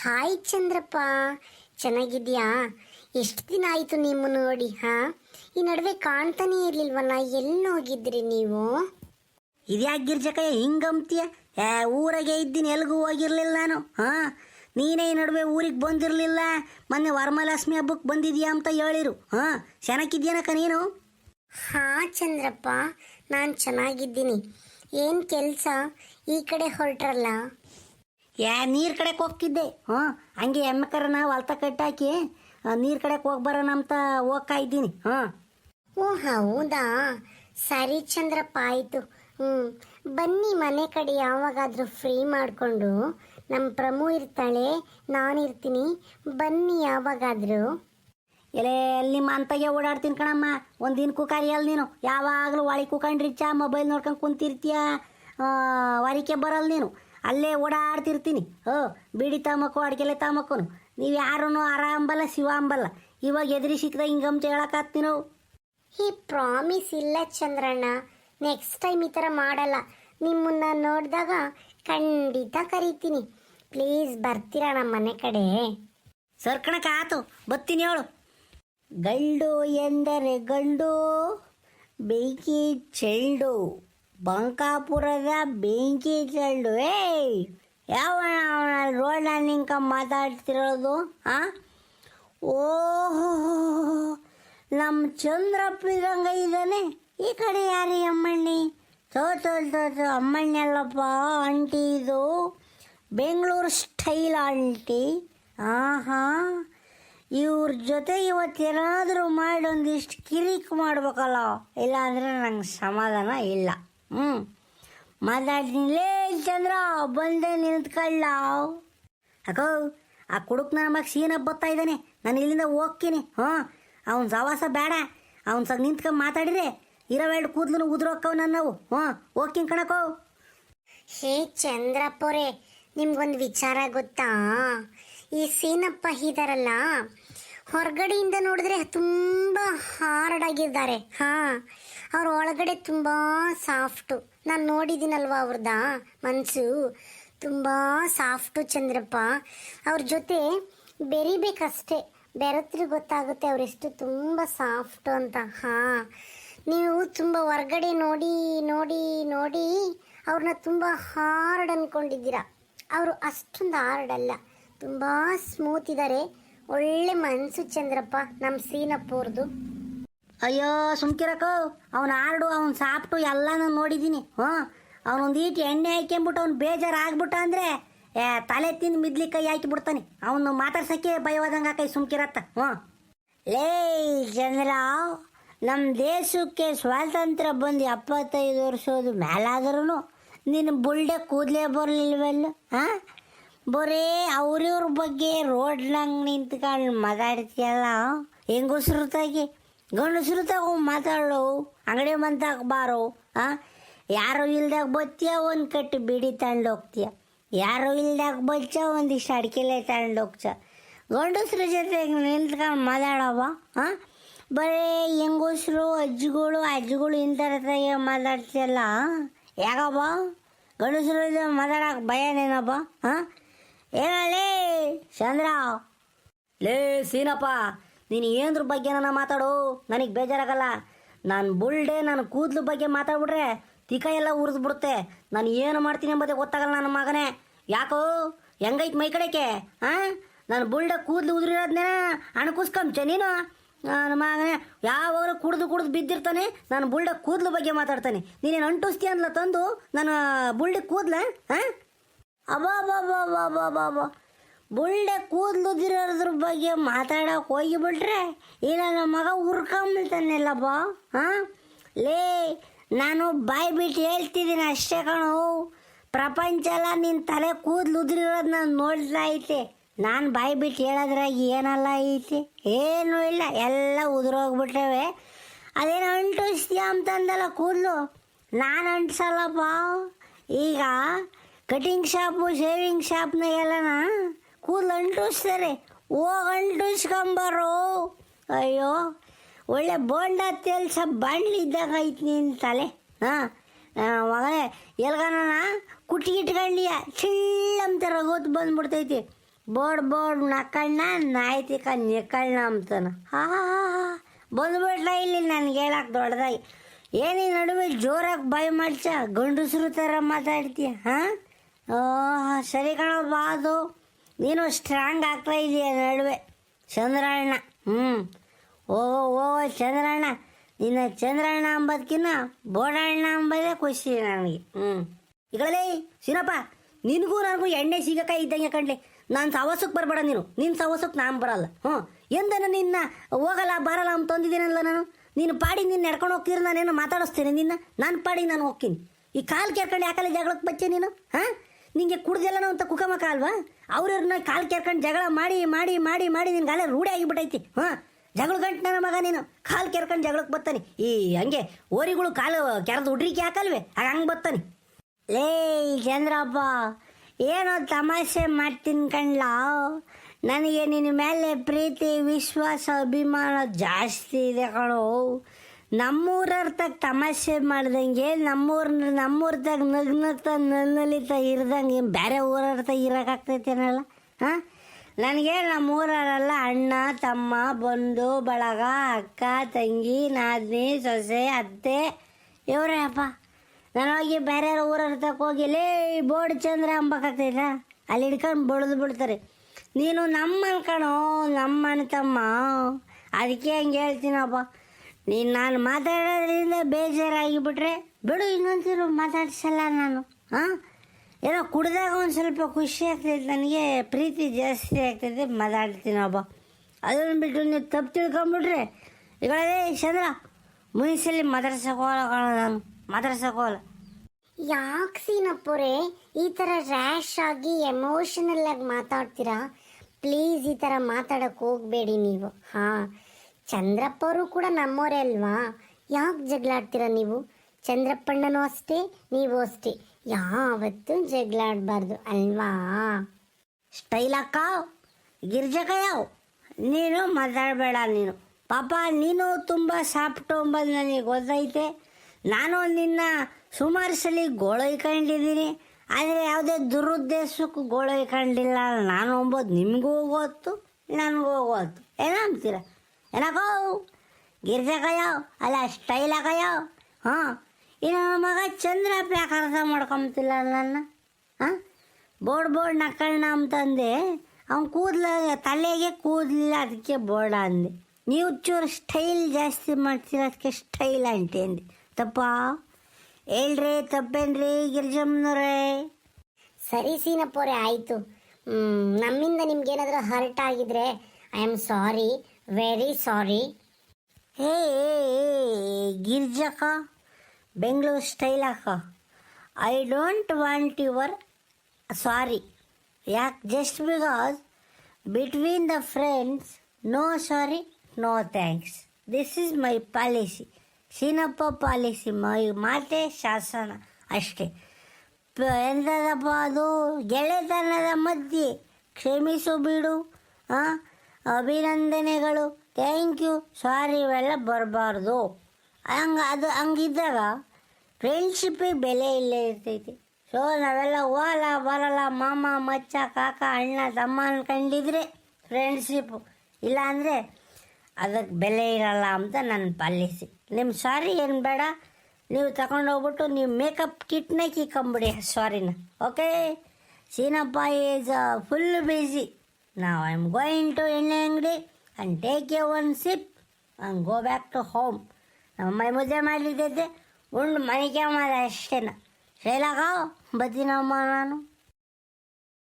Hi Chandrappa ಚೆನ್ನಾಗಿದ್ಯಾ ಎಷ್ಟು ದಿನ ಆಯಿತು ನಿಮ್ಮ ನೋಡಿ ಹಾ? ಈ ನಡುವೆ ಕಾಣ್ತಾನೆ ಇರ್ಲಿಲ್ವಲ್ಲ ಎಲ್ಲಿ ಹೋಗಿದ್ರಿ ನೀವು? ಇದ್ಯಾಕೆ ಗಿರ್ಜಕಯ್ಯ ಹಿಂಗಂತೀಯ ಏ ಊರಾಗೆ ಇದ್ದೀನಿ ಎಲ್ಗೂ ಹೋಗಿರ್ಲಿಲ್ಲ ನಾನು ಹಾ? ನೀನೇ ಈ ನಡುವೆ ಊರಿಗೆ ಬಂದಿರಲಿಲ್ಲ ಮೊನ್ನೆ ವರಮಹಾಲಕ್ಷ್ಮಿ ಹಬ್ಬಕ್ಕೆ ಬಂದಿದ್ಯಾ ಅಂತ ಹೇಳಿರು ಹಾ? ಚೆನ್ನಾಗಿದ್ಯಾನಕ್ಕ ನೀನು? ಹಾ ಚಂದ್ರಪ್ಪ ನಾನು ಚೆನ್ನಾಗಿದ್ದೀನಿ. ಏನು ಕೆಲಸ? ಈ ಕಡೆ ಹೊರಟ್ರಲ್ಲ? ಯಾ ನೀರ್ ಕಡೆಗೆ ಹೋಗ್ತಿದ್ದೆ. ಹಾ ಹಂಗೆ ಎಮ್ಮೆ ಕರನ ಹೊಲ್ತ ಕಟ್ಟಾಕಿ ನೀರ್ ಕಡೆಗೆ ಹೋಗಿ ಬರೋಣ ಅಂತ ಹೋಗ್ತಾ ಇದ್ದೀನಿ. ಹಾ. ಓ ಹೌದಾ? ಸರಿ ಚಂದ್ರಪ್ಪ ಆಯಿತು. ಹ್ಞೂ ಬನ್ನಿ ಮನೆ ಕಡೆ ಯಾವಾಗಾದರೂ ಫ್ರೀ ಮಾಡಿಕೊಂಡು. ನಮ್ಮ ಪ್ರಮು ಇರ್ತಾಳೆ ನಾನು ಇರ್ತೀನಿ. ಬನ್ನಿ ಯಾವಾಗಾದರೂ. ಎಲೆ ನಿಮ್ಮ ಅಂತಗೆ ಓಡಾಡ್ತೀನಿ ಕಣಮ್ಮ. ಒಂದು ದಿನಕ್ಕೂ ಕರಿಯಲ್ಲ ನೀನು. ಯಾವಾಗಲೂ ಒಳಿ ಚಾ ಮೊಬೈಲ್ ನೋಡ್ಕೊಂಡು ಕುಂತಿರ್ತೀಯ? ವರಿಕೆ ಬರಲ್ಲ ನೀನು. ಅಲ್ಲೇ ಓಡಾಡ್ತಿರ್ತೀನಿ. ಹೋ ಬಿಡಿ ತಾಮಕ್ಕು ಅಡ್ಗೆಲೆ ತಾಮಕ್ಕನು ನೀವು ಯಾರೂ ಆರಾಮಲ್ಲ ಶಿವ ಅಂಬಲ್ಲ ಇವಾಗ ಎದುರಿ ಸಿಕ್ಕದ ಹಿಂಗಂತ ಹೇಳಕ್ಕಾಗ್ತೀನಿ ನಾವು. ಈ ಪ್ರಾಮಿಸ್ ಇಲ್ಲ ಚಂದ್ರಣ್ಣ. ನೆಕ್ಸ್ಟ್ ಟೈಮ್ ಈ ಥರ ಮಾಡಲ್ಲ. ನಿಮ್ಮನ್ನ ನೋಡಿದಾಗ ಖಂಡಿತ ಕರಿತೀನಿ. ಪ್ಲೀಸ್ ಬರ್ತೀರಾ ನಮ್ಮ ಮನೆ ಕಡೆ? ಸರ್ಕಣಕ್ಕೆ ಆತು. ಬತ್ತೀನಿ ಹೇಳು ಗಂಡು ಎಂದರೆ ಗಂಡು ಬೆಂಕಿ ಚೆಂಡು ಬಂಕಾಪುರದ ಬೆಂಕಿ ಚೆಂಡು ಏಯ್! ಯಾವ ರೋಡ್ನ ನಿಂಕ ಮಾತಾಡ್ತಿರೋದು, ಆ? ಓಹೋ! ನಮ್ಮ ಚಂದ್ರಪ್ಪ ಇದಂಗ ಇದ್ದಾನೆ. ಈ ಕಡೆ ಯಾರಿ ಅಮ್ಮಣ್ಣಿ? ತೋ ತೋ ತೋ ತೋ ಅಮ್ಮಣ್ಣಿ ಅಲ್ಲಪ್ಪ ಆಂಟಿ ಇದು. Bengaluru style aunty. ಆಹಾ! ಇವ್ರ ಜೊತೆ ಇವತ್ತೇನಾದರೂ ಮಾಡಿ ಒಂದಿಷ್ಟು ಕಿರಿಕ್ ಮಾಡ್ಬೇಕಲ್ಲ. ಇಲ್ಲಾಂದರೆ ನಂಗೆ ಸಮಾಧಾನ ಇಲ್ಲ. ಹ್ಞೂ ಮಾತಾಡ್ತೀನಿ. ಚಂದ್ರ, ಬಂದೆ, ನಿಂತ್ಕೊಳ್ಳ. ಅಕೋ ಆ ಕುಡುಕ್ ನನ್ನ ಮಗ ಸೀನ ಬರ್ತಾ ಇದ್ದಾನೆ. ನಾನು ಇಲ್ಲಿಂದ ಹೋಗ್ತೀನಿ. ಹ್ಞೂ. ಅವ್ನ ಸವಾಸ ಬೇಡ. ಅವ್ನ ಸಗ್ ನಿಂತ್ಕೊಂಡು ಮಾತಾಡಿದ್ರೆ ಎರಡು ಕೂದಲು ಉದ್ರೋಕವ್ ನನ್ನವು ಹ್ಞೂ. ಹೋಗ್ತೀನಿ ಕಣಕೋ. ಹೇ ಚಂದ್ರಪ್ಪರೆ ನಿಮ್ಗೊಂದು ವಿಚಾರ ಗೊತ್ತಾ? ಈ ಸೀನಪ್ಪ ಇದಾರಲ್ಲ, ಹೊರಗಡೆಯಿಂದ ನೋಡಿದ್ರೆ ತುಂಬ ಹಾರ್ಡ್ ಆಗಿದ್ದಾರೆ. ಹಾ. ಅವ್ರ ಒಳಗಡೆ ತುಂಬ ಸಾಫ್ಟು. ನಾನು ನೋಡಿದ್ದೀನಲ್ವ ಅವ್ರದ? ಮನಸ್ಸು ತುಂಬ ಸಾಫ್ಟು ಚಂದ್ರಪ್ಪ. ಅವ್ರ ಜೊತೆ ಬೆರಿಬೇಕಷ್ಟೇ. ಬೆರೆತ್ರೆ ಗೊತ್ತಾಗುತ್ತೆ ಅವರೆಷ್ಟು ತುಂಬ ಸಾಫ್ಟು ಅಂತ. ಹಾಂ. ನೀವು ತುಂಬ ಹೊರ್ಗಡೆ ನೋಡಿ ನೋಡಿ ನೋಡಿ ಅವ್ರನ್ನ ತುಂಬ ಹಾರ್ಡ್ ಅಂದ್ಕೊಂಡಿದ್ದೀರಾ ಅವರು ಅಷ್ಟೊಂದು ಹಾರ್ಡ್ ಅಲ್ಲ. ತುಂಬ ಸ್ಮೂತ್ ಇದ್ದಾರೆ ಒಳ್ಳೆ ಮನಸ್ಸು ಚಂದ್ರಪ್ಪ ನಮ್ಮ ಸೀನಪ್ಪವ್ರದ್ದು ಅಯ್ಯೋ, ಸುಮ್ಕಿರಕ್ಕ. ಅವ್ನು ಆರ್ಡು ಅವ್ನು ಸಾಪ್ಟು ಎಲ್ಲ ನೋಡಿದ್ದೀನಿ ಹ್ಞೂ. ಅವನೊಂದು ಎಣ್ಣೆ ಹಾಕ್ಯಂಬಿಟ್ಟು ಅವ್ನು ಬೇಜಾರು ಆಗ್ಬಿಟ್ಟ ಅಂದರೆ, ಏ, ತಲೆ ತಿಂದು ಮಿದ್ಲಿ ಕೈ ಹಾಕಿ ಬಿಡ್ತಾನೆ. ಅವನು ಮಾತಾಡ್ಸೋಕ್ಕೆ ಭಯವಾದಂಗೆ ಕೈ ಸುಮ್ಕಿರತ್ತ. ಹ್ಞೂ. ಲೇ ಚಂದ್ರ ನಮ್ಮ ದೇಶಕ್ಕೆ ಸ್ವಾತಂತ್ರ್ಯ ಬಂದು ಎಪ್ಪತ್ತೈದು ವರ್ಷದ ಮೇಲಾದ್ರೂ ನಿನ್ನ ಬುಲ್ಡೆ ಕೂದಲೇ ಬರಲಿಲ್ವಲ್ಲ? ಹಾಂ? ಬರೀ ಅವ್ರಿವ್ರ ಬಗ್ಗೆ ರೋಡ್ನಂಗೆ ನಿಂತ್ಕೊಂಡು ಮಾತಾಡ್ತೀಯಲ್ಲ ಹೆಂಗಸ್ರು ತಾಗಿ ಗಂಡಸ್ರು ತಗೋ ಮಾತಾಡೋ ಅಂಗಡಿ ಮಂತಾಕ ಬಾರೋ? ಆ? ಯಾರು ಇಲ್ದಾಗ ಬತ್ತೀಯ? ಒಂದು ಕಟ್ಟಿ ಬಿಡಿ ತಗೊಂಡು ಹೋಗ್ತೀಯ? ಯಾರು ಇಲ್ದಾಗ ಬಚ್ಚ? ಒಂದಿಷ್ಟು ಅಡಿಕೆಲೆ ತಗೊಂಡು ಹೋಗ್ತ ಗಂಡಸ್ರ ಜೊತೆ ನಿಂತ್ಕೊಂಡು ಮಾತಾಡವ ಹಾಂ ಬರೀ ಹೆಂಗಸ್ರು, ಅಜ್ಜಿಗಳು ಅಜ್ಜಿಗಳು ಇಂಥರ ಮಾತಾಡ್ತಿಯಲ್ಲ? ಯಾಕಬ್ಬ ಗಂಡಸ್ರು ಜೊತೆ ಮಾತಾಡಕ್ಕೆ ಭಯನೇನಪ್ಪ ಹಾಂ ಹೇಳಲೇ ಚಂದ್ರ? ಲೇ, ಸೀನಪ್ಪ ನೀನು ಏನದ್ರ ಬಗ್ಗೆ ನನ್ನ ಮಾತಾಡು? ನನಗೆ ಬೇಜಾರಾಗಲ್ಲ. ನಾನು ಬುಲ್ಡೆ, ನಾನು ಕೂದಲು ಬಗ್ಗೆ ಮಾತಾಡ್ಬಿಟ್ರೆ ತಿಕ ಎಲ್ಲ ಉರಿದ್ಬಿಡುತ್ತೆ. ನಾನು ಏನು ಮಾಡ್ತೀನಿ ಎಂಬುದೇ ಗೊತ್ತಾಗಲ್ಲ ನನ್ನ ಮಗನೇ. ಯಾಕೋ? ಹೆಂಗೈತೆ ಮೈ ಕಡೆಗೆ? ಹಾಂ ನಾನು ಬುಲ್ಡೆ, ಕೂದಲು ಉದುರಿರೋದನ್ನೇ ಅಣಕುಸ್ಕೊಂಬ ನೀನು? ನನ್ನ ಮಗನೇ, ಯಾವಾಗಲೂ ಕುಡಿದು ಕುಡಿದು ಬಿದ್ದಿರ್ತಾನೆ, ನಾನು ಬುಲ್ಡೆ, ಕೂದಲು ಬಗ್ಗೆ ಮಾತಾಡ್ತಾನೆ. ನೀನೇನು ಅಂಟುಸ್ತೀಯ ಅಂದ್ಲ ತಂದು? ನಾನು ಬುಲ್ಡೆ, ಕೂದಲ ಹಾಂ ಅಬ್ಬಾ ಬುಳ್ಳೆ ಕೂದಲುದಿರೋದ್ರ ಬಗ್ಗೆ ಮಾತಾಡೋಕೆ ಹೋಗಿಬಿಟ್ರೆ ಇಲ್ಲ ನಮ್ಮ ಮಗ ಉರ್ಕೊಂಬಿಡ್ತಾನೆಲ್ಲಪ್ಪ ಹಾಂ? ಲೇ, ನಾನು ಬಾಯಿ ಬಿಟ್ಟು ಹೇಳ್ತಿದ್ದೀನಿ ಅಷ್ಟೇ ಕಣೋ. ಪ್ರಪಂಚ ಎಲ್ಲ ನಿನ್ನ ತಲೆ ಕೂದಲು ಉದುರಿರೋದು ನಾನು ನೋಡ್ತಾ ಐತೆ ನಾನು ಬಾಯಿ ಬಿಟ್ಟು ಹೇಳೋದ್ರಾಗ ಏನಲ್ಲ ಐತಿ? ಏನೂ ಇಲ್ಲ, ಎಲ್ಲ ಉದುರೋಗ್ಬಿಟ್ಟವೆ ಅದೇನು ಅಂಟಿಸ್ತೀಯ ಅಂತಂದಲ್ಲ ಕೂದಲು? ನಾನು ಅಂಟಿಸಲ್ಲಪ್ಪ. ಈಗ ಕಟಿಂಗ್ ಶಾಪು ಶೇವಿಂಗ್ ಶಾಪ್ನಾಗೆಲ್ಲನ ಕೂದಲು ಅಂಟಿಸ್ತಾರೆ ಹೋಗಿ ಅಂಟಿಸ್ಕೊಂಬರೋ ಅಯ್ಯೋ, ಒಳ್ಳೆ ಬೋಂಡ ತೆಲ್ಸ ಬಾಣ್ಲಿದ್ದಾಗ ಐತಿ ನಿನ್ನ ತಲೆ. ಹಾಂ ಮಗನೇ ಎಲ್ಗನ ಕುಟ್ಟಿ ಇಟ್ಕೊಂಡಿಯ ಚಿಳ್ಳಂತ ಗೊತ್ತು ಬಂದ್ಬಿಡ್ತೈತಿ. ಬೋಡ್ ಬೋಡ್ ನಕ್ಕಣ್ಣ ನಾಯ್ತಿಕ ನಿಕ್ಕಣ್ಣ ಅಂತಾನ ಹಾ ಬಂದ್ಬಿಟ್ಲ ಇಲ್ಲಿ ನನಗೆ ಹೇಳಕ್ ದೊಡ್ಡದಾಗಿ. ಏನಿ ನಡುವೆ ಜೋರಾಗಿ ಬಾಯಿ ಮಾಡ್ಸ ಗಂಡಸರು ಥರ ಮಾತಾಡ್ತೀಯ, ಹಾಂ? ಸರಿ ಕಣ ಬಾದು ನೀನು ಸ್ಟ್ರಾಂಗ್ ಆಗ್ತಾ ಇದೀಯ ನಡುವೆ. ಚಂದ್ರಣ್ಣ ಹ್ಞೂ ಓ ಓ ಚಂದ್ರಣ್ಣ ನಿನ್ನ ಚಂದ್ರಣ್ಣ ಅಂಬೋದಕ್ಕಿನ್ನ ಬೋಡಣ್ಣ ಅಂಬೋದೇ ಖುಷಿ ನನಗೆ. ಹ್ಞೂ ಈಗಲೇ ಸಿನಪ್ಪ ನಿನಗೂ ನನಗೂ ಎಣ್ಣೆ ಸಿಗಕ ಇದ್ದಂಗೆ ಕಣ್ಲಿ. ನಾನು ಸವಸಕ್ಕೆ ಬರಬೇಡ ನೀನು. ನಿನ್ನ ಸವಸಕ್ಕೆ ನಾನು ಬರಲ್ಲ. ಹ್ಞೂ ಎಂದನ ನಿನ್ನ ಹೋಗಲ್ಲ ಬರಲ್ಲ ಅಂತ ತಂದಿದ್ದೀನಲ್ಲ ನಾನು? ನೀನು ಪಾಡಿ ನಿನ್ನ ನಡ್ಕೊಂಡು ಹೋಗ್ತೀರಿ, ನಾನೇನು ಮಾತಾಡಿಸ್ತೀನಿ ನಿನ್ನ? ನಾನು ಪಾಡಿ ನಾನು ಹೋಗ್ತೀನಿ. ಈ ಕಾಲು ಕೇಳ್ಕೊಂಡು ಯಾಕಲ್ಲ ಜಗಳಕ್ಕೆ ಬಚ್ಚೆ ನೀನು? ಹಾಂ? ನಿಂಗೆ ಕುಡ್ದೆಲ್ಲನೋ ಅಂತ ಕುಕಮಕ ಅಲ್ವಾ? ಅವ್ರನ್ನ ಕಾಲು ಕೆರ್ಕೊಂಡು ಜಗಳ ಮಾಡಿ ಮಾಡಿ ಮಾಡಿ ಮಾಡಿ ನಿನ್ಗೆ ಅಲ್ಲೇ ರೂಢಿ ಆಗಿಬಿಟ್ಟೈತಿ ಹಾಂ? ಜಗಳ ಗಂಟು ನನ್ನ ಮಗ ನೀನು. ಕಾಲು ಕೆರ್ಕೊಂಡು ಜಗಳಕ್ಕೆ ಬರ್ತಾನೆ ಈ ಹಂಗೆ ಓರಿಗಳು ಕಾಲು ಕೆರೆದು ಉಡ್ರಿಕೆ ಹಾಕಲ್ವೇ? ಆಗ ಹಂಗೆ ಬರ್ತಾನೆ ಲೇ ಚಂದ್ರಪ್ಪ, ಏನೋ ತಮಾಷೆ ಮಾಡ್ತೀನಿ ಕಣ್ಲ? ನನಗೆ ನಿನ್ನ ಮೇಲೆ ಪ್ರೀತಿ, ವಿಶ್ವಾಸ, ಅಭಿಮಾನ ಜಾಸ್ತಿ ಇದೆ ಕಣೋ. ನಮ್ಮೂರರ್ತಕ್ಕೆ ತಮಾಷೆ ಮಾಡ್ದಂಗೆ ನಮ್ಮೂರ ನಮ್ಮೂರ್ದಾಗ ನಗ್ ನಗ್ತಾ ನನ್ನಲಿತ ಇರ್ದಂಗೆ ಬೇರೆ ಊರರ್ಥ ಇರೋಕ್ಕಾಗ್ತೈತೇನಲ್ಲ ಹಾಂ? ನನಗೆ ನಮ್ಮೂರಲ್ಲ ಅಣ್ಣ, ತಮ್ಮ, ಬಂಧು, ಬಳಗ, ಅಕ್ಕ, ತಂಗಿ, ನಾದಿನಿ, ಸೊಸೆ, ಅತ್ತೆ. ಇವರೇ ಅಪ್ಪ, ನಾನು ಹೋಗಿ ಬೇರೆ ಊರರ್ತಕ್ಕೆ ಹೋಗಿ, ಲೇ, ಬೋರ್ಡ್ ಚಂದ್ರ ಅಂಬಕ್ಕಾಗ್ತೈತ ಅಲ್ಲಿ ಹಿಡ್ಕೊಂಡು ಬಳ್ದು ಬಿಡ್ತಾರೆ. ನೀನು ನಮ್ಮ ಅನ್ಕಣೋ ನಮ್ಮ ಅಣ್ಣ ತಮ್ಮ. ಅದಕ್ಕೆ ಹಂಗೆ ಹೇಳ್ತೀನಪ್ಪ. ನೀನು ನಾನು ಮಾತಾಡೋದ್ರಿಂದ ಬೇಜಾರಾಗಿಬಿಟ್ರೆ ಬಿಡು, ಇನ್ನೊಂದ್ಸಲ ಮಾತಾಡ್ಸಲ್ಲ ನಾನು. ಹಾಂ? ಏನೋ ಕುಡ್ದಾಗ ಒಂದು ಸ್ವಲ್ಪ ಖುಷಿ ಆಗ್ತೈತೆ ನನಗೆ, ಪ್ರೀತಿ ಜಾಸ್ತಿ ಆಗ್ತೈತೆ ಮಾತಾಡ್ತೀನಿ ಒಬ್ಬ. ಅದನ್ನು ಬಿಟ್ಟು ನೀವು ತಪ್ಪು ತಿಳ್ಕೊಂಬಿಟ್ರೆ ಇವಾಗ ಚಂದ್ರ ಮುನಿಸಲ್ಲಿ ಮಾತಾಡ್ಸೋಕೋಲ್ಲ ನಾನು. ಮಾತಾಡ್ಸೋಕೋಲ್ಲ ಯಾಕೆ ಸೀನಪ್ಪರೇ ಈ ಥರ ರ್ಯಾಶ್ ಆಗಿ ಎಮೋಷನಲ್ ಆಗಿ ಮಾತಾಡ್ತೀರಾ? ಪ್ಲೀಸ್ ಈ ಥರ ಮಾತಾಡಕ್ಕೆ ಹೋಗಬೇಡಿ ನೀವು. ಹಾಂ. ಚಂದ್ರಪ್ಪ ಅವರು ಕೂಡ ನಮ್ಮೋರೇ ಅಲ್ವಾ? ಯಾಕೆ ಜಗಳಾಡ್ತೀರಾ ನೀವು? ಚಂದ್ರಪ್ಪಣ್ಣನೂ ಅಷ್ಟೇ, ನೀವು ಅಷ್ಟೇ. ಯಾವತ್ತೂ ಜಗಳಾಡಬಾರ್ದು ಅಲ್ವಾ? ಸ್ಟೈಲ್ ಅಕ್ಕ ಗಿರ್ಜಕಯ್ಯವ್ ನೀನು ಮಾತಾಡಬೇಡ ನೀನು. ಪಾಪ, ನೀನು ತುಂಬ ಸಾಫ್ಟು ಅಂಬೋದು ನನಗೆ ಗೊತ್ತೈತೆ ನಾನು ನಿನ್ನ ಸುಮಾರು ಸಲ ಗೋಳೊಯ್ಕೊಂಡಿದ್ದೀನಿ ಆದರೆ ಯಾವುದೇ ದುರುದ್ದೇಶಕ್ಕೂ ಗೋಳೊಯ್ಕೊಂಡಿಲ್ಲ ನಾನು ಅಂಬೋದು ನಿಮಗೂ ಗೊತ್ತು ನನಗೂ ಗೊತ್ತು ಏನೋ ಅಂತೀರ ಗಿರ್ಜಾ ಗಿರ್ಜಕಯ್ಯವ್ ಅಲ್ಲ ಸ್ಟೈಲ್ ಹಾಕಯ್ಯವ್ ಹಾಂ? ಇನ್ನು ಮಗ ಚಂದ್ರ ಯಾಕೆ ಅರ್ಥ ಮಾಡ್ಕೊಂತಿಲ್ಲ ನನ್ನ, ಹಾಂ? ಬೋರ್ಡ್ ಬೋರ್ಡ್ ನಕ್ಕಣ್ಣ ಅಂತಂದೆ. ಅವ್ನು ಕೂದಲ, ತಲೆಗೆ ಕೂದಲಿಲ್ಲ, ಅದಕ್ಕೆ ಬೋರ್ಡ ಅಂದೆ. ನೀವು ಚೂರು ಸ್ಟೈಲ್ ಜಾಸ್ತಿ ಮಾಡ್ತೀರ, ಅದಕ್ಕೆ ಸ್ಟೈಲ್ ಅಂಟೆ ಅಂದೆ. ತಪ್ಪ? ಹೇಳ್ರಿ ತಪ್ಪೇನ್ರಿ ಗಿರ್ಜಮ್ಮನವ್ರೇ? ಸರಿ ಸೀನಪ್ಪೋರೆ ಆಯಿತು. ನಮ್ಮಿಂದ ನಿಮ್ಗೇನಾದರೂ ಹರ್ಟ್ ಆಗಿದ್ರೆ I am sorry very sorry hey ಗಿರ್ಜಕ್ಕ Bengaluru style ಅಕ್ಕ I don't want your sorry ಯಾಕೆ just because between the friends no sorry no thanks this is my policy Seenappa policy my ಮಾತೆ ಶಾಸನ ಅಷ್ಟೇ ಪ- ಎಂಥದಪ್ಪ ಅದು ಗೆಳೆತನದ ಮಧ್ಯೆ ಕ್ಷಮಿಸು ಬಿಡು ಹಾಂ ಅಭಿನಂದನೆಗಳು. ಥ್ಯಾಂಕ್ ಯು ಸಾರಿ ಇವೆಲ್ಲ ಬರಬಾರ್ದು. ಹಂಗೆ, ಅದು ಹಂಗಿದ್ದಾಗ ಫ್ರೆಂಡ್ಶಿಪ್ಪಿಗೆ ಬೆಲೆ ಇಲ್ಲೇ ಇರ್ತೈತಿ. ಸೊ ನಾವೆಲ್ಲ ಓಲ ಬರಲ್ಲ ಮಾಮ, ಮಚ್ಚ, ಕಾಕ, ಅಣ್ಣ, ತಮ್ಮ ಅನ್ಕೊಂಡಿದ್ರೆ ಫ್ರೆಂಡ್ಶಿಪ್ಪು ಇಲ್ಲಾಂದರೆ ಅದಕ್ಕೆ ಬೆಲೆ ಇರಲ್ಲ ಅಂತ ನನ್ನ ಪಾಲಿಸಿ. ನಿಮ್ಮ ಸಾರಿ ಏನು ಬೇಡ. ನೀವು ತಗೊಂಡೋಗ್ಬಿಟ್ಟು ನೀವು ಮೇಕಪ್ ಕಿಟ್ನೇ ಕಿಕ್ಕೊಂಬಿಡಿ ಸಾರಿನ okay Seenappa is full busy ನಾವು ಐ ಆಮ್ ಗೋಯಿಂಗ್ ಟು ಎಣ್ಣೆ ಅಂಗಡಿ and take a one sip and go back to home ನಮ್ಮ ಮೈ ಮುದ್ದೆ ಮಾಡಲಿದ್ದೈತೆ ಉಂಡು ಮನೆಗೆ ಮಾಡ ಅಷ್ಟೇನ ಶೈಲಾಗ ಬತ್ತೀನಮ್ಮ ನಾನು